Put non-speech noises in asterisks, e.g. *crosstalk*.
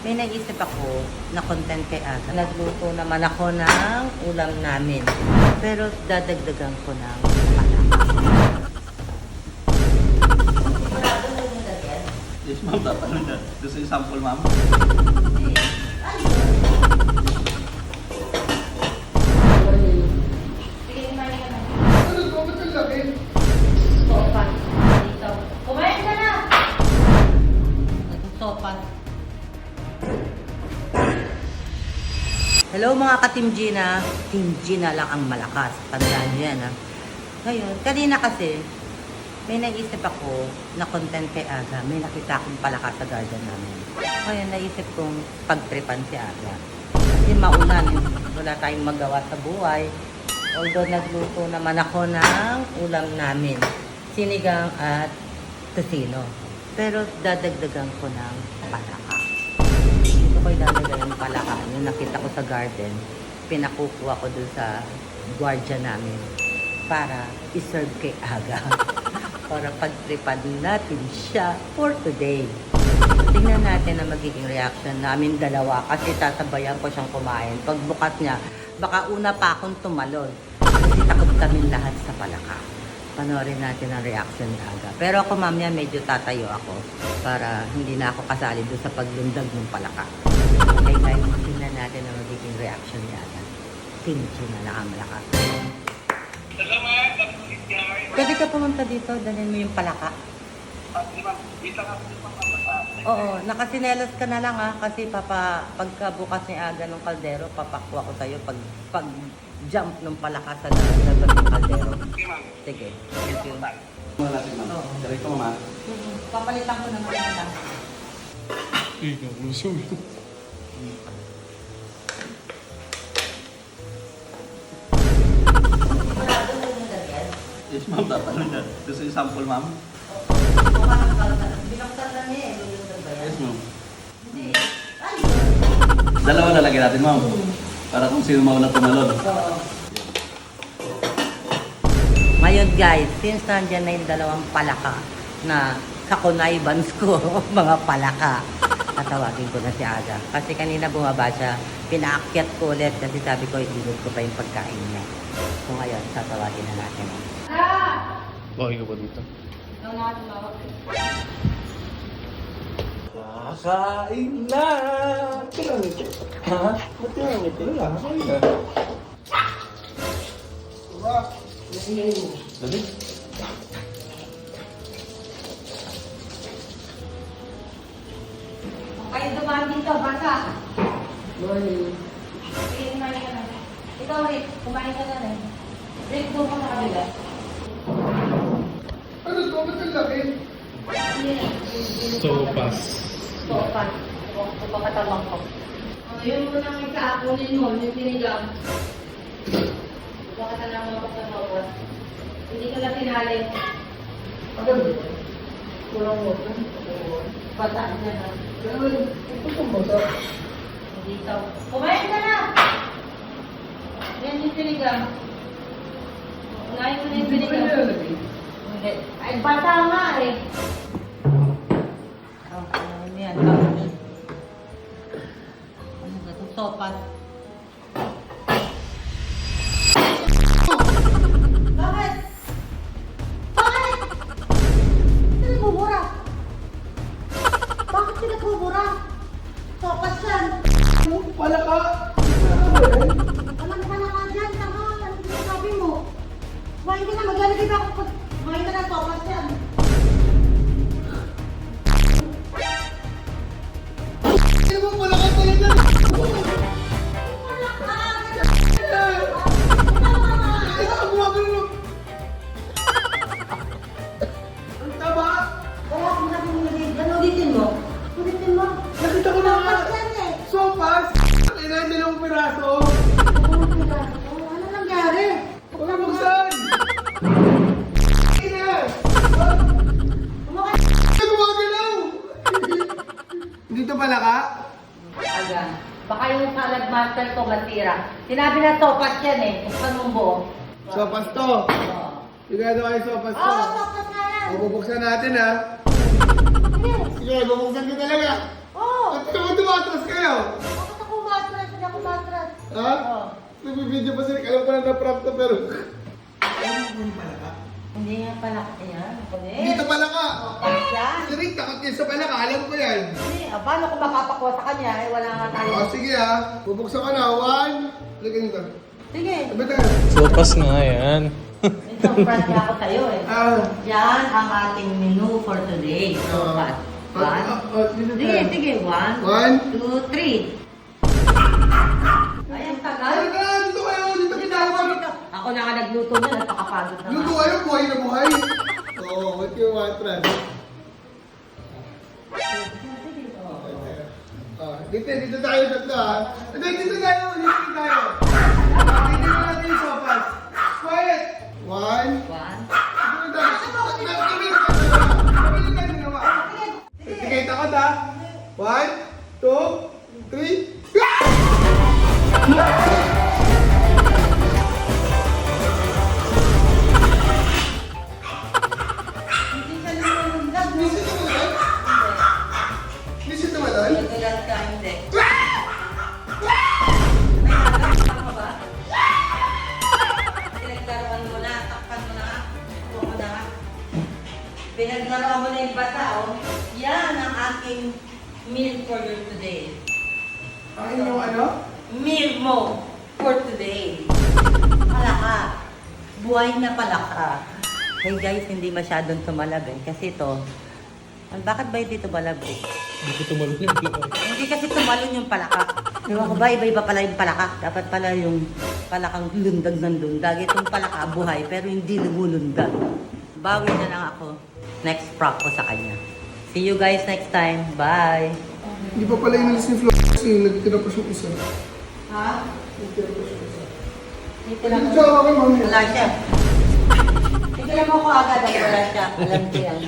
may naisip ako na content kay Aga. Nagluto naman ako ng ulam namin. Pero dadagdagan ko ng? Yes, ma'am. Dapat na. Gusto yung sample, ma'am? Sige, kumain ka na. Ano? Ba't ang laki? Hello mga ka-Team Gina. Team Gina lang ang malakas. Tandaan niyo yan ha. Ngayon, kanina kasi, may naisip ako na content kay Aga. May nakita akong palaka sa garden namin. Ngayon, naisip kong pagtripan si Aga. Kasi maulan, wala tayong magawa sa buhay. Although nagluto naman ako ng ulam namin. Sinigang at tocino. Pero dadagdagan ko ng palaka. Ko ilalagay ang palaka. Yung nakita ko sa garden, pinakukuha ko dun sa gwardiya namin para iserve kay Aga. *laughs* para pagtripan natin siya for today. Tingnan natin ang magiging reaction namin dalawa kasi sasabayan ko siyang kumain. Pagbukas niya, baka una pa akong tumalon. Kasi takot kami lahat sa palaka. Panoorin natin ang reaction ni Aga. Pero ako mamaya medyo tatayo ako para hindi na ako kasali doon sa paglundag ng palaka. Okay guys, tingnan natin ang magiging reaction ni Aga. Kimchi na lang ang malakas. Pwede ka pumunta dito, dalhin mo yung palaka. Oo, nakasinelas ka na lang ha, kasi papa, pagkabukas ni Aga ng kaldero, papakwa ko sa'yo pag, pag jump ng palaka sa labas ng kaldero. Sige, thank you. Muna natin, ma'am. Oo. Diretso, ma'am. Mhm. Papalitan ko ng mga lang. Ikaw, Yes, ma'am. Dapat na. Gusto yung sample, ma'am? Yes, ma'am. Dalawa na lagyan natin, ma'am. Para kung sino mauna tumalon. Ngayon guys, since nandyan na yung dalawang palaka na kakunaybans ko, *laughs* mga palaka, tatawagin ko na si Aga. Kasi kanina bumaba siya, pinaakyat ko ulit kasi sabi ko, ilog ko pa yung pagkain niya. So ngayon, tatawagin na natin. Bakit ka ba dito? Kakain na! Kailangan ito. Ha? Ba't kailangan ito? Wala, kakain na. Dali. Kayo dumaan dito, bata. Sige, kumain ka na. Ikaw, Rick, kumain ka na rin. Rick, doon ka sa kabila. Ano ko? Ba't ang laki? Sopas. Sopa. O, pagkatalong ko. Oh, yun mo nang ikaakunin mo, yung sinigang. Pagkatalong mo sa sopa. Hindi ka na pinali. Ano ba? Walang mo. Bata na na. Ito kong basa. Dito. Kumain ka na! Yan yung sinigang. Unahin mo na yung. Hindi. Ay, bata nga eh. Oh, ano yan? Ano ba ito? Sopas. Kailangan dalawang piraso! Ano nangyari? Huwag ka buksan! Dito pala ka? Aga. Baka yung salad master ko masira. Sinabi na sopas yan eh. Buksan mong buo. Sopas to! Oo. Sigurado kayo sopas to! Oo, topas nga yan. O, bubuksan natin ha! Sige. Bubuksan ko talaga! Oo. At ito mo tumatas Ha? Oh. Nagbibideo pa sila. Alam ko na na-prank to pero... Hindi nga pala yan. Kulit. Dito pala ka! Oh, yan. Si Rick, takot yan sa pala ka. Alam ko yan. Hindi, ah, paano kung makapakuha sa kanya? Eh, wala nga tayo. O, sige ha. Bubuksan ka na. One. Lagyan nito. Sige. Sabi tayo. Sopas nga yan. Ito, front nga ako sa'yo eh. Ah. Yan ang ating menu for today. So, Ah. one, Ah, ah, dito sige, tayo. sige, one, One. two, three. Ay, ang tagal. Ay, ka! Dito kayo! Dito kita ako! Na nga nagluto na, napakapagod na Luto kayo, buhay na buhay. Oo, oh, what you want, Fran? Ah, dito, dito tayo tatlo ha. Dito, dito tayo, dito tayo. Dito na natin yung sopas. Quiet! One. One, Pinaglaruan mo na yung bata, oh. Yan ang aking meal for you today. Ang inyong ano? Meal mo for today. Palaka. Buhay na palaka. Hey guys, hindi masyadong tumalab eh. Kasi ito, ah, bakit ba dito balab eh? Hindi ko tumalun yung plaka. Hindi kasi tumalon yung palaka. Ewan ko ba, iba-iba pala yung palaka. Dapat pala yung palakang lundag ng lundag. Itong palaka buhay, pero hindi lumulundag. Bawi na lang ako. Next prank ko sa kanya. See you guys next time. Bye! Hindi pa pala inalis ni Flo kasi nagtira pa siyang isa. Ha? Nagtira pa siyang isa. Dito lang. Siya kay mami? Wala siya. Tignan mo ko agad wala siya. Alam ko yan.